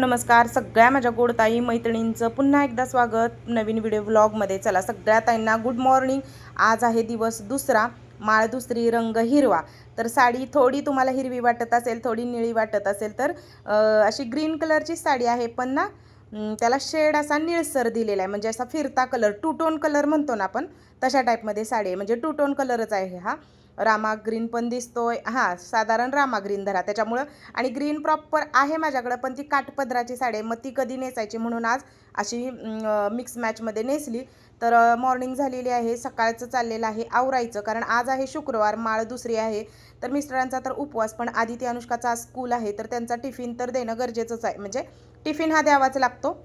नमस्कार. सगळ्या माझ्या गोडताई मैत्रिणींचं पुन्हा एकदा स्वागत. नवीन व्हिडिओ व्लॉगमध्ये चला सगळ्या ताईंना गुड मॉर्निंग आज आहे दिवस दुसरा. माळ दुसरी रंग हिरवा. तर साडी थोडी तुम्हाला हिरवी वाटत असेल थोडी निळी वाटत असेल तर अशी ग्रीन कलरची साडी आहे. पण ना त्याला शेड असा निळसर दिलेला आहे. म्हणजे असा फिरता कलर टू टोन कलर म्हणतो ना आपण तशा टाईपमध्ये साडी आहे. म्हणजे टू टोन कलरच आहे हा. रामा ग्रीन पण दिसतोय. हां साधारण रामा ग्रीन धरा त्याच्यामुळं. आणि ग्रीन प्रॉपर आहे माझ्याकडं पण ती काठपदराची साडी आहे. मग ती कधी नेसायची म्हणून आज अशी मिक्स मॅचमध्ये नेसली. तर मॉर्निंग झालेली आहे सकाळचं चाललेलं आहे आवरायचं. कारण आज आहे शुक्रवार माळ दुसरी आहे. तर मिस्टरांचा तर उपवास पण आदिती अनुष्काचा आज स्कूल आहे. तर त्यांचा टिफिन तर देणं गरजेचंच आहे. म्हणजे टिफिन हा द्यावाच लागतो.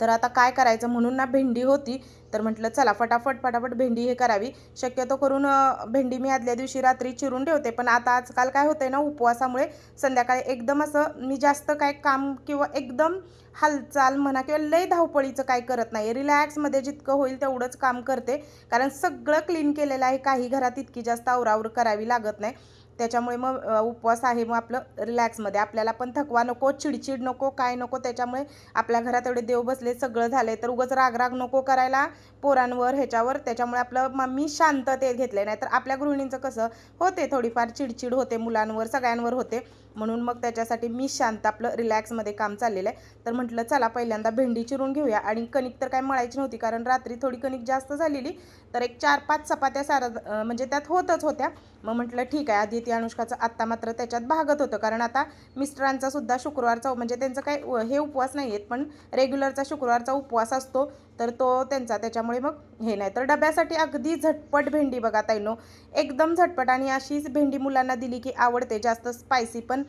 तर आता काय करायचं? म्हणून ना भेंडी होती. तर म्हटलं चला फटाफट फटाफट भेंडी हे करावी. शक्यतो करून भेंडी मी आदल्या दिवशी रात्री चिरून ठेवते. पण आता आजकाल काय होतंय ना उपवासामुळे संध्याकाळी एकदम असं मी जास्त काय काम किंवा एकदम हालचाल म्हणा किंवा लय धावपळीचं काय करत नाही रिलॅक्समध्ये जितकं होईल तेवढंच काम करते. कारण सगळं क्लीन केलेलं आहे. काही घरात इतकी जास्त आवरावर करावी लागत नाही. त्याच्यामुळे मग उपवास आहे मग आपलं रिलॅक्समध्ये. आपल्याला पण थकवा नको चिडचिड नको काय नको त्याच्यामुळे आपल्या घरात एवढे देव बसले सगळं झाले तर उगाच रागराग नको करायला पोरांवर ह्याच्यावर. त्याच्यामुळे आपलं मग मी शांततेत घेतले नाही तर आपल्या गृहिणींचं कसं होते थोडीफार चिडचिड होते मुलांवर सगळ्यांवर होते. म्हणून मग त्याच्यासाठी मी शांत आपलं रिलॅक्समध्ये काम चाललेलं आहे. तर म्हटलं चला पहिल्यांदा भेंडी चिरून घेऊया. आणि कणिक तर काय मळायची नव्हती कारण रात्री थोडी कणिक जास्त झालेली. तर एक चार पाच चपात्या सारा म्हणजे त्यात होतच होत्या. मग म्हटलं ठीक आहे आधी आदिती अनुष्काचं आत्ता मात्र त्याच्यात भागत होतं. कारण आता मिस्टरांचा सुद्धा शुक्रवारचा म्हणजे त्यांचं काय हे उपवास नाही आहेत पण रेग्युलरचा शुक्रवारचा उपवास असतो तर तो त्यांचा. त्याच्यामुळे मग हे नाही. तर डब्यासाठी अगदी झटपट भेंडी बघा ताईनो. एकदम झटपट आणि अशीच भेंडी मुलांना दिली की आवडते. जास्त स्पायसी पण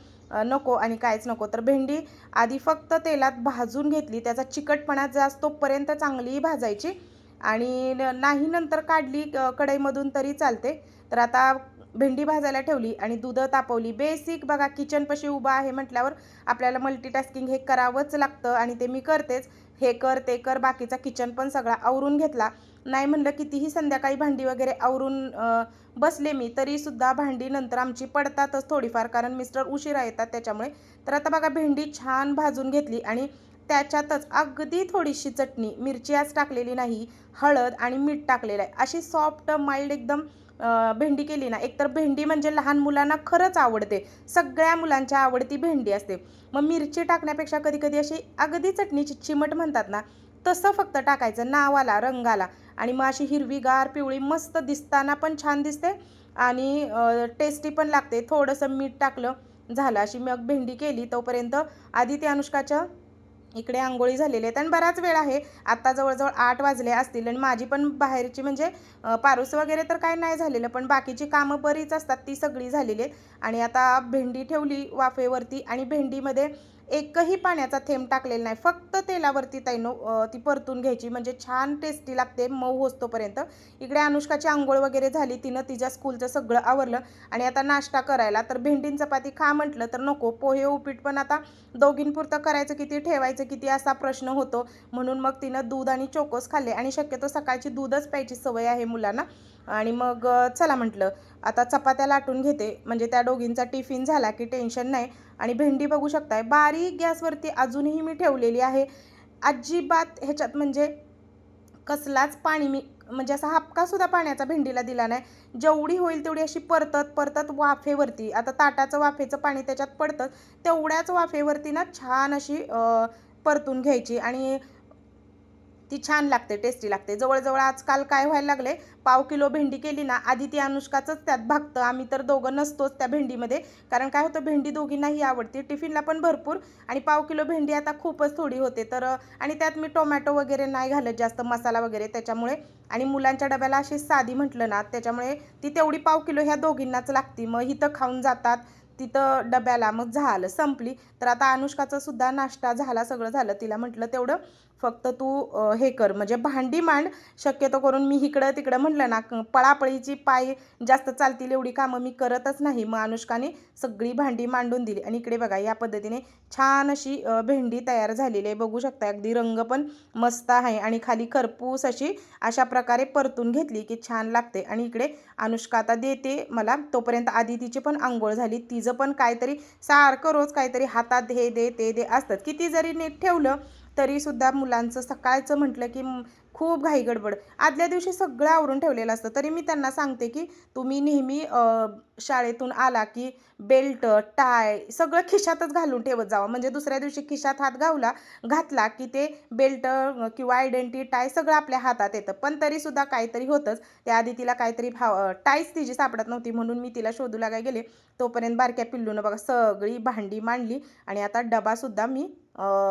नको आणि कायच नको. तर भेंडी आधी फक्त तेलात भाजून घेतली. त्याचा चिकटपणा जास्त तोपर्यंत चांगली भाजायची आणि न- नाही नंतर काढली कढईमधून तरी चालते. तर आता भेंडी भाजायला ठेवली आणि दूध तापवली. बेसिक बघा किचनपाशी उभा आहे म्हटल्यावर आपल्याला मल्टीटास्किंग हे करावंच लागतं आणि ते मी करतेच. हे कर ते कर बाकीचा किचन पण सगळा आवरून घेतला. नाही म्हणलं कितीही संध्याकाळी भांडी वगैरे आवरून बसले मी तरीसुद्धा भांडी नंतर आमची पडतातच थोडीफार कारण मिस्टर उशिरा येतात त्याच्यामुळे. तर आता बघा भेंडी छान भाजून घेतली आणि त्याच्यातच अगदी थोडीशी चटणी मिरची आज टाकलेली नाही हळद आणि मीठ टाकलेलं आहे. अशी सॉफ्ट माइल्ड एकदम भेंडी केली ना एकतर भेंडी म्हणजे लहान मुलांना खरंच आवडते. सगळ्या मुलांच्या आवडती भेंडी असते. मग मिरची टाकण्यापेक्षा कधी कधी अशी अगदी चटणीची चिमट म्हणतात ना तसं फक्त टाकायचं नावाला रंगाला. आणि मग अशी हिरवीगार पिवळी मस्त दिसताना पण छान दिसते. आणि टेस्टी पण लागते. थोडंसं मीठ टाकलं झालं अशी मग भेंडी केली तोपर्यंत आधी ते अनुष्काच्या इकडे आंघोळी झालेली आहेत. आणि बराच वेळ आहे. आत्ता जवळजवळ आठ वाजले असतील आणि माझी पण बाहेरची म्हणजे पारूस वगैरे तर काय नाही झालेलं पण बाकीची कामं बरीच असतात ती सगळी झालेली आहेत. आणि आता भेंडी ठेवली वाफेवरती आणि भेंडीमध्ये एकही पाण्याचा थेंब टाकलेला नाही. फक्त तेलावरती ताईनो ती परतून घ्यायची. म्हणजे छान टेस्टी लागते मऊ होतोपर्यंत इकडे अनुष्काची आंघोळ वगैरे झाली तिनं तिच्या स्कूलचं सगळं आवरलं आणि आता नाश्ता करायला. तर भेंडीन चपाती खा म्हटलं तर नको. पोहे उपीट पण आता दोघींपुरतं करायचं किती ठेवायचं किती असा प्रश्न होतो. म्हणून मग तिनं दूध आणि चोकोस खाल्ले. आणि शक्यतो सकाळची दूधच प्यायची सवय आहे मुलांना. आणि मग चला म्हटलं आता चपात्या लाटून घेते. म्हणजे त्या दोघींचा टिफिन झाला की टेन्शन नाही. आणि भेंडी बघू शकताय बारीक गॅसवरती अजूनही मी ठेवलेली आहे. अजिबात ह्याच्यात म्हणजे कसलाच पाणी मी म्हणजे असा हापकासुद्धा पाण्याचा भेंडीला दिला नाही. जेवढी होईल तेवढी अशी परतत परतत वाफेवरती आता ताटाचं वाफेचं पाणी त्याच्यात पडतं तेवढ्याच वाफेवरती ना छान अशी परतून घ्यायची. आणि ती छान लागते टेस्टी लागते. जवळजवळ आजकाल काय व्हायला लागले पाव किलो भेंडी केली ना आधी ती अनुष्काचंच त्यात भागतं. आम्ही तर दोघं नसतोच त्या भेंडीमध्ये. कारण काय होतं भेंडी दोघींनाही आवडते. टिफिनला पण भरपूर. आणि पाव किलो भेंडी आता खूपच थोडी होते. तर आणि त्यात मी टोमॅटो वगैरे नाही घालत जास्त मसाला वगैरे त्याच्यामुळे. आणि मुलांच्या डब्याला अशी साधी म्हटलं ना त्याच्यामुळे ती तेवढी पाव किलो ह्या दोघींनाच लागती. मग इथं खाऊन जातात तिथं डब्याला मग झालं संपली. तर आता अनुष्काचा सुद्धा नाश्ता झाला सगळं झालं तिला म्हटलं तेवढं. फक्त तू हे कर. म्हणजे भांडी मांड शक्यतो करून मी इकडं तिकडं म्हटलं ना पळापळीची पाय जास्त चालतील एवढी कामं मी करतच नाही. मग अनुष्काने सगळी भांडी मांडून दिली. आणि इकडे बघा या पद्धतीने छान अशी भेंडी तयार झालेली आहे. बघू शकता अगदी रंग पण मस्त आहे. आणि खाली खरपूस अशी अशा प्रकारे परतून घेतली की छान लागते. आणि इकडे अनुष्का आता देते मला. तोपर्यंत आधी तिची पण आंघोळ झाली. तिचं पण काहीतरी सारखं रोज काहीतरी हातात हे दे ते दे असतात. किती जरी नीट ठेवलं तरीसुद्धा मुलांचं सकाळचं म्हटलं की खूप घाई गडबड. आदल्या दिवशी सगळं आवरून ठेवलेलं असतं. तरी मी त्यांना सांगते की तुम्ही नेहमी शाळेतून आला की बेल्ट टाय सगळं खिशातच घालून ठेवत जावं. म्हणजे दुसऱ्या दिवशी खिशात हात घावला घातला की ते बेल्ट किंवा आयडेंटी टाय सगळं आपल्या हातात येतं. पण तरीसुद्धा काहीतरी होतंच. त्याआधी तिला काहीतरी भाव टायच तिची सापडत नव्हती. म्हणून मी तिला शोधू लागाय गेले तोपर्यंत बारक्या पिल्लूनं बघा सगळी भांडी मांडली आणि आता डबासुद्धा मी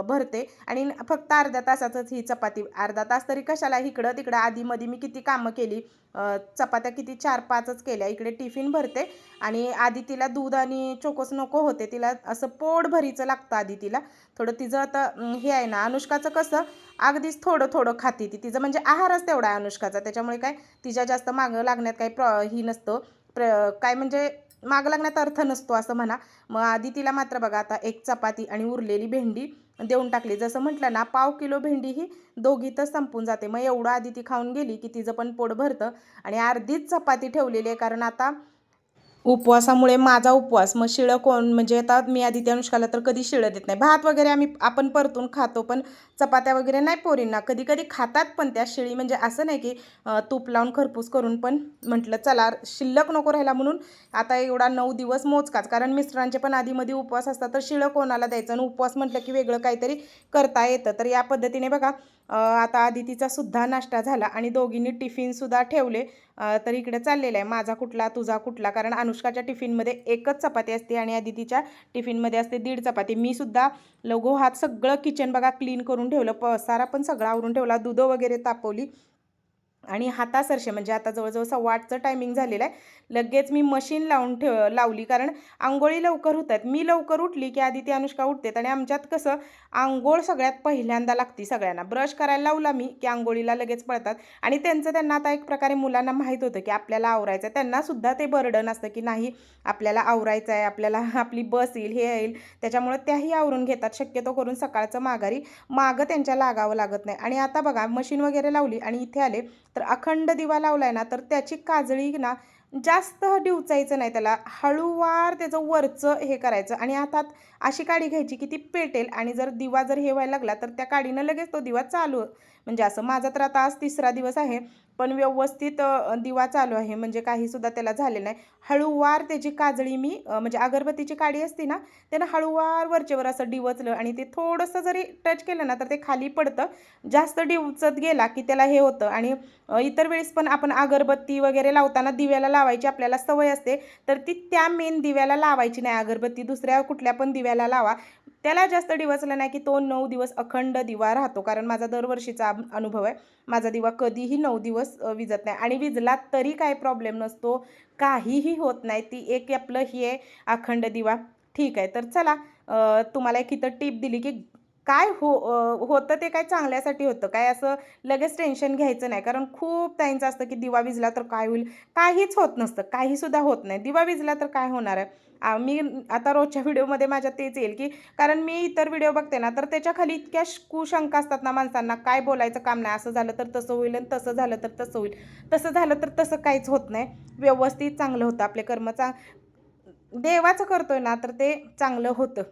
भरते. आणि फक्त अर्ध्या तासातच ही चपाती अर्धा तास तरी कशाला इकडं तिकडं आधीमध्ये मी किती कामं केली चपात्या किती चार पाचच केल्या इकडे टिफिन भरते आणि आधी तिला दूध आणि चोकोस नको होते तिला असं पोट भरीचं लागतं आधी तिला. थोडं तिचं आता हे आहे ना अनुष्काचं कसं अगदीच थोडं थोडं खाते ती. तिचं म्हणजे आहारच तेवढा आहे अनुष्काचा त्याच्यामुळे काय तिच्या जास्त मागं लागण्यात काही प्र ही नसतं. प्र काय म्हणजे मागं लागण्यात अर्थ नसतो असं म्हणा. मग आधी तिला मात्र बघा आता एक चपाती आणि उरलेली भेंडी देऊन टाकली. जसं म्हटलं ना पाव किलो भेंडी ही दोघीतच संपून जाते. मग एवढं आधी ती खाऊन गेली की तिचं पण पोट भरतं आणि अर्धीच चपाती ठेवलेली आहे. कारण आता उपवासामुळे माझा उपवास. मग शिळं कोण म्हणजे आता मी आधी त्या अनुष्काला तर कधी शिळं देत नाही. भात वगैरे आम्ही आपण परतून खातो पण चपात्या वगैरे नाही पोरींना. कधी कधी खातात पण त्या शिळी. म्हणजे असं नाही की तूप लावून खरपूस करून पण म्हटलं चला शिल्लक नको राहिला म्हणून आता एवढा नऊ दिवस मोजकाच. कारण मिस्टरांचे पण आधीमध्ये उपवास असतात तर शिळं कोणाला द्यायचं? आणि उपवास म्हटलं की वेगळं काहीतरी करता येतं. तर या पद्धतीने बघा आता आदितीचा सुद्धा नाश्ता झाला आणि दोघींनी टिफिनसुद्धा ठेवले. तर इकडे चाललेला आहे. माझा कुठला तुझा कुठला? कारण अनुष्काच्या टिफिनमध्ये एकच चपाती असते आणि आदितीच्या टिफिनमध्ये असते दीड चपाती. मी सुद्धा लघो हात सगळं किचन बघा क्लीन करून ठेवलं. पसारा पण सगळा आवरून ठेवला. दुधं वगैरे तापवली. आणि हातासरशे म्हणजे आता जवळजवळ सव्वा आठचं टायमिंग झालेलं आहे. लगेच मी मशीन लावून ठेव लावली. कारण आंघोळी लवकर होत आहेत मी लवकर उठली की आधी ती अनुष्का उठते आणि आमच्यात कसं आंघोळ सगळ्यात पहिल्यांदा लागती सगळ्यांना. ब्रश करायला लावला मी की आंघोळीला लगेच पळतात. आणि त्यांचं त्यांना आता एक प्रकारे मुलांना माहीत होतं की आपल्याला आवरायचं आहे त्यांनासुद्धा ते बर्डन असतं की नाही आपल्याला आवरायचं आहे आपल्याला आपली बस येईल हे येईल. त्याच्यामुळं त्याही आवरून घेतात. शक्यतो करून सकाळचं माघारी मागं त्यांच्या लागावं लागत नाही. आणि आता बघा मशीन वगैरे लावली आणि इथे आले. तर अखंड दिवा लावलाय ना तर त्याची काजळी ना जास्त डिवचायचं नाही त्याला. हळूवार त्याचं वरचं हे करायचं आणि हातात अशी काडी घ्यायची की ती पेटेल आणि जर दिवा जर हे व्हायला लागला तर त्या काडीनं लगेच तो दिवा चालू. म्हणजे असं माझा तर आता आज तिसरा दिवस आहे. पण व्यवस्थित दिवा चालू आहे. म्हणजे काहीसुद्धा त्याला झाले नाही. हळूवार त्याची काजळी मी म्हणजे अगरबत्तीची काडी असते ना त्यानं हळूवार वरचेवर असं डिवचलं आणि ते थोडंसं जरी टच केलं ना तर ते खाली पडतं. जास्त डिवचत गेला की त्याला हे होतं. आणि इतर वेळेस पण आपण अगरबत्ती वगैरे लावताना दिव्याला लावायची आपल्याला सवय असते तर ती त्या मेन दिव्याला लावायची नाही. अगरबत्ती दुसऱ्या कुठल्या पण दिव्याला लावा. त्याला जास्त डिवचलं नाही की तो नऊ दिवस अखंड दिवा राहतो. कारण माझा दरवर्षीचा अनुभव आहे. माझा दिवा कधीही नऊ दिवस विजत नाही. आणि विजला तरी काय प्रॉब्लेम नसतो. काहीही होत नाही. ती एक आपलं ही आहे अखंड दिवा. ठीक आहे. तर चला तुम्हाला एक इथं टीप दिली की काय हो होतं ते काय चांगल्यासाठी होतं? काय असं लगेच टेन्शन घ्यायचं नाही. कारण खूप ताईंचं असतं की दिवा विजला तर काय होईल? काहीच होत नसतं. काहीसुद्धा होत नाही. दिवा विजला तर काय होणार आहे? मी आता रोजच्या व्हिडिओमध्ये माझ्या तेच येईल की कारण मी इतर व्हिडिओ बघते ना तर त्याच्याखाली इतक्या कुशंका असतात ना माणसांना काय बोलायचं काम नाही असं झालं तर तसं होईल आणि तसं झालं तर तसं होईल. तसं झालं तर तसं काहीच होत नाही. व्यवस्थित चांगलं होतं आपले कर्म. चांग देवाचं करतोय ना तर ते चांगलं होतं.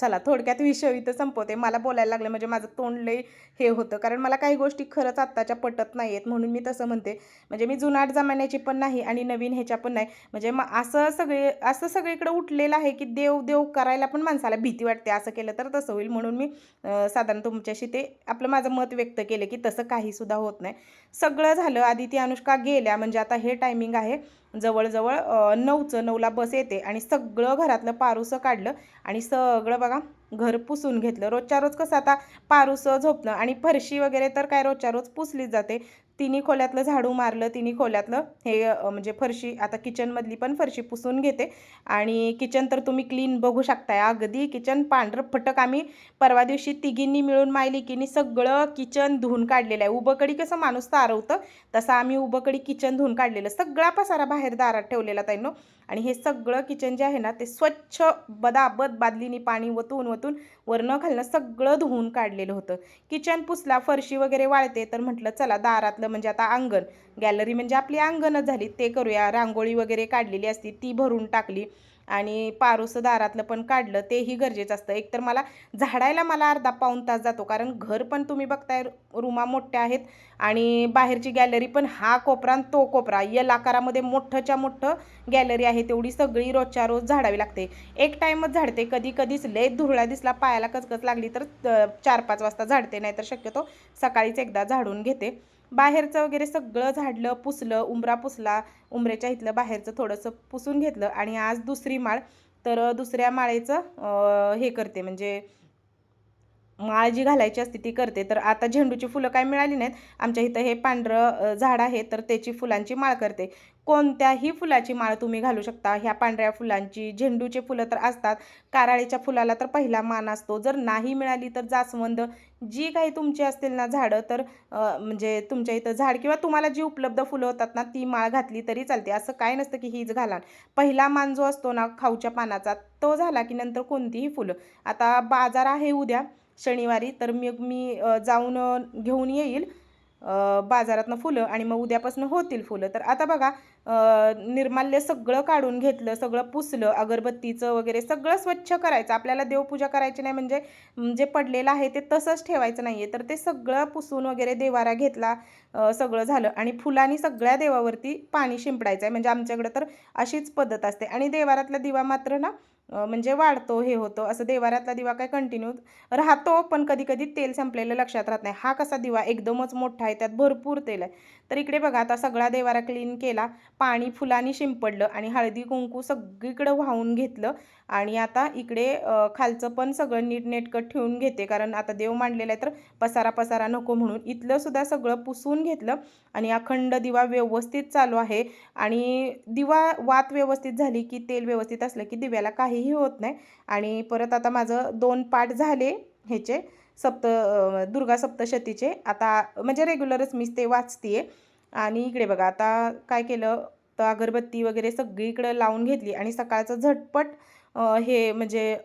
चला थोडक्यात विषय इथं संपवते. मला बोलायला लागलं म्हणजे माझं तोंड लई हे होतं. कारण मला काही गोष्टी खरंच आत्ताच्या पटत नाही आहेत म्हणून मी तसं म्हणते. म्हणजे मी जुनाट जमान्याची पण नाही आणि नवीन ह्याच्या पण नाही. म्हणजे मग असं सगळे असं सगळीकडे उठलेलं आहे की देव देव करायला पण माणसाला भीती वाटते. असं केलं तर तसं होईल म्हणून मी साधारण तुमच्याशी ते आपलं माझं मत व्यक्त केलं की तसं काहीसुद्धा होत नाही. सगळं झालं. आधी ती अनुष्का गेल्या. म्हणजे आता हे टायमिंग आहे. जवळजवळ नऊचं नऊला बस येते आणि सगळं घरातलं पारूसं काढलं आणि सगळं बघा घर पुसून घेतलं. रोजच्या रोज कसं आता पारूसं झोपणं आणि फरशी वगैरे तर काय रोजच्या रोज पुसलीच जाते. तिन्ही खोल्यातलं झाडू मारलं तिन्ही खोल्यातलं हे म्हणजे फरशी आता किचनमधली पण फरशी पुसून घेते. आणि किचन तर तुम्ही क्लीन बघू शकताय. अगदी किचन पांढरं फटक आम्ही परवा दिवशी तिघींनी मिळून मायलिकीनी सगळं किचन धुवून काढलेलं आहे. उभंकडी कसं माणूस तारवतं तसं आम्ही उभंकडी किचन धुवून काढलेलं. सगळा पसारा बाहेर दारात ठेवलेला त्यांनो आणि हे सगळं किचन जे आहे ना ते स्वच्छ बदाबद बादलीनी पाणी वतून माध्यमातून वरनं खालनं सगळं धुवून काढलेलं होतं. किचन पुसला फरशी वगैरे वाळते तर म्हटलं चला दारातलं म्हणजे आता अंगण. गॅलरी म्हणजे आपली अंगणच झाली. ते करूया. रांगोळी वगैरे काढलेली असती ती भरून टाकली. आणि पारोसं दारातलं पण काढलं तेही गरजेचं असतं. एकतर मला झाडायला मला अर्धा पाऊण तास जातो कारण घर पण तुम्ही बघताय रूमा मोठ्या आहेत आणि बाहेरची गॅलरी पण हा कोपरा आणि तो कोपरा यल आकारामध्ये मोठंच्या मोठं गॅलरी आहे तेवढी सगळी रोजच्या रोज झाडावी लागते. एक टाईमच झाडते कधी कधीच लय धुरळा दिसला पायाला कचकच लागली तर चार पाच वाजता झाडते नाहीतर शक्यतो सकाळीच एकदा झाडून घेते. बाहेरचं वगैरे सगळं झाडलं पुसलं उंबरा पुसला उंबऱ्याच्या इथलं बाहेरचं थोडंसं पुसून घेतलं आणि आज दुसरी माळ. तर दुसऱ्या माळेचं हे करते. म्हणजे माळ जी घालायची असते ती करते. तर आता झेंडूची फुलं काय मिळाली नाहीत. आमच्या इथं हे पांढरं झाड आहे तर त्याची फुलांची माळ करते. कोणत्याही फुलाची माळ तुम्ही घालू शकता. ह्या पांढऱ्या फुलांची झेंडूचे फुलं तर असतात. काराळीच्या फुलाला तर पहिला मान असतो. जर नाही मिळाली तर जास्वंद. जी काही तुमची असतील ना झाडं तर म्हणजे तुमच्या इथं झाड किंवा तुम्हाला जी उपलब्ध फुलं होतात ना ती माळ घातली तरी चालते. असं काय नसतं की हीच घाला पहिला मान जो असतो ना खाऊच्या पानाचा तो झाला की नंतर कोणतीही फुलं. आता बाजार आहे उद्या. शनिवारी तर मग मी जाऊन घेऊन येईल. बाजारातनं फुलं आणि मग उद्यापासून होतील फुलं. तर आता बघा निर्माल्य सगळं काढून घेतलं सगळं पुसलं अगरबत्तीचं वगैरे सगळं स्वच्छ करायचं. आपल्याला देवपूजा करायची नाही म्हणजे जे पडलेलं आहे ते तसंच ठेवायचं नाही आहे तर ते सगळं पुसून वगैरे देवारा घेतला सगळं झालं आणि फुलांनी सगळ्या देवावरती पाणी शिंपडायचं आहे म्हणजे आमच्याकडं तर अशीच पद्धत असते. आणि देवारातला दिवा मात्र ना म्हणजे वाढतो हे होतो. असं देवाऱ्यातला दिवा काय कंटिन्यू राहतो पण कधी कधी तेल संपलेलं लक्षात राहत नाही. हा कसा दिवा? एकदमच मोठा आहे त्यात भरपूर तेल आहे. तर इकडे बघा आता सगळा देवारा क्लीन केला. पाणी फुलांनी शिंपडलं आणि हळदी कुंकू सगळीकडं वाहून घेतलं. आणि आता इकडे खालचं पण सगळं नीटनेटकट ठेवून घेते. कारण आता देव मांडलेला आहे तर पसारा पसारा नको म्हणून इथलं सुद्धा सगळं पुसून घेतलं. आणि अखंड दिवा व्यवस्थित चालू आहे. आणि दिवा वात व्यवस्थित झाली की तेल व्यवस्थित असलं की दिव्याला काहीही होत नाही. आणि परत आता माझं दोन पाठ झाले ह्याचे. सप्त दुर्गा सप्तशतीचे. आता म्हणजे रेग्युलरच मी ते वाचते आणि इकडे बघा आता काय केलं? तर अगरबत्ती वगैरे सगळीकडं लावून घेतली आणि सकाळचं झटपट हे म्हणजे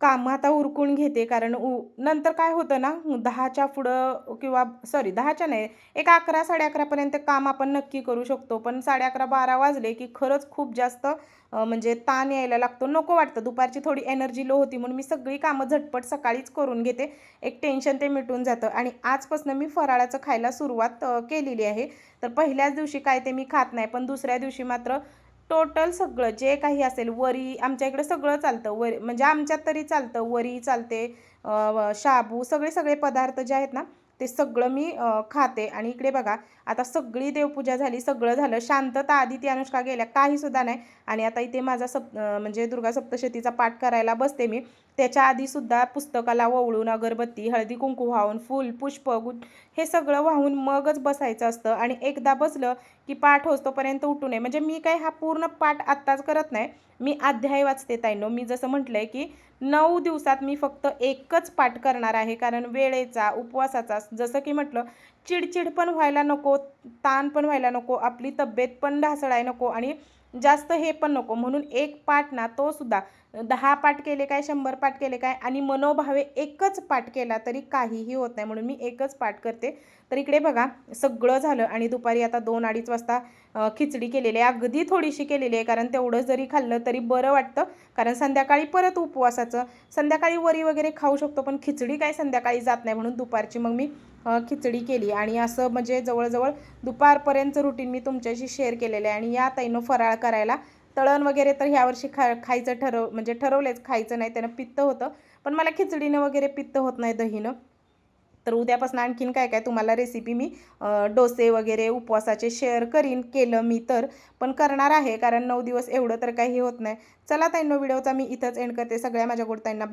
काम आता उरकून घेते. कारण उ नंतर काय होतं ना दहाच्या पुढं किंवा सॉरी दहाच्या नाही एक अकरा साडे अकरापर्यंत काम आपण नक्की करू शकतो. पण साडे अकरा बारा वाजले की खरंच खूप जास्त म्हणजे ताण यायला लागतो. नको वाटतं. दुपारची थोडी एनर्जी लो होती म्हणून मी सगळी कामं झटपट सकाळीच करून घेते. एक टेन्शन ते मिटून जातं. आणि आजपासून मी फराळाचं खायला सुरुवात केलेली आहे. तर पहिल्याच दिवशी काय ते मी खात नाही. पण दुसऱ्या दिवशी मात्र टोटल सगळं जे काही असेल वरी आमच्या इकडे सगळं चालतं. वरी म्हणजे आमच्यात तरी चालतं वरी चालते शाबू सगळे सगळे पदार्थ जे आहेत ना ते सगळं मी खाते. आणि इकडे बघा आता सगळी देवपूजा झाली सगळं झालं. शांतता आधी ती अनुष्का गेल्या काहीसुद्धा नाही. आणि आता इथे माझा सप म्हणजे दुर्गा सप्तशतीचा पाठ करायला बसते मी. त्याच्या आधीसुद्धा पुस्तकाला ओवळून अगरबत्ती हळदी कुंकू वाहून फूल पुष्प गुट हे सगळं वाहून मगच बसायचं असतं. आणि एकदा बसलं की पाठ होतोपर्यंत उठू नये. म्हणजे मी काय हा पूर्ण पाठ आत्ताच करत नाही. मी अध्याय वाचते ताईनो. मी जसं म्हटलंय की नऊ दिवसात मी फक्त एकच पाठ करणार आहे. कारण वेळेचा उपवासाचा जसं की म्हटलं चिडचिड पण व्हायला नको ताण पण व्हायला नको आपली तब्येत पण ढासळाय नको आणि जास्त हे पण नको. म्हणून एक पाठ ना तो सुद्धा दहा पाठ केले काय शंभर पाठ केले काय आणि मनोभावे एकच पाठ केला तरी काहीही होत नाही. म्हणून मी एकच पाठ करते. तर इकडे बघा सगळं झालं आणि दुपारी आता दोन अडीच वाजता खिचडी केलेली आहे. अगदी थोडीशी केलेली आहे कारण तेवढं जरी खाल्लं तरी बरं वाटतं. कारण संध्याकाळी परत उपवासाचं संध्याकाळी वरी वगैरे खाऊ शकतो पण खिचडी काय संध्याकाळी जात नाही. म्हणून दुपारची मग मी खिचडी केली. आणि असं म्हणजे जवळजवळ दुपारपर्यंतचं रुटीन मी तुमच्याशी शेअर केलेलं आहे. आणि या ताईनं फराळ करायला तळण वगैरे तर ह्यावर्षी खा खायचं ठरव म्हणजे ठरवलेच खायचं नाही त्यानं पित्त होतं. पण मला खिचडीनं वगैरे पित्त होत नाही दहीनं. तर उद्यापासून आणखीन काय काय तुम्हाला रेसिपी मी डोसे वगैरे उपवासाचे शेअर करीन केलं मी तर. पण करणार आहे कारण नऊ दिवस एवढं तर काही होत नाही. चला ताईंनो व्हिडिओचा मी इथंच एंड करते. सगळ्या माझ्या गोडताईंना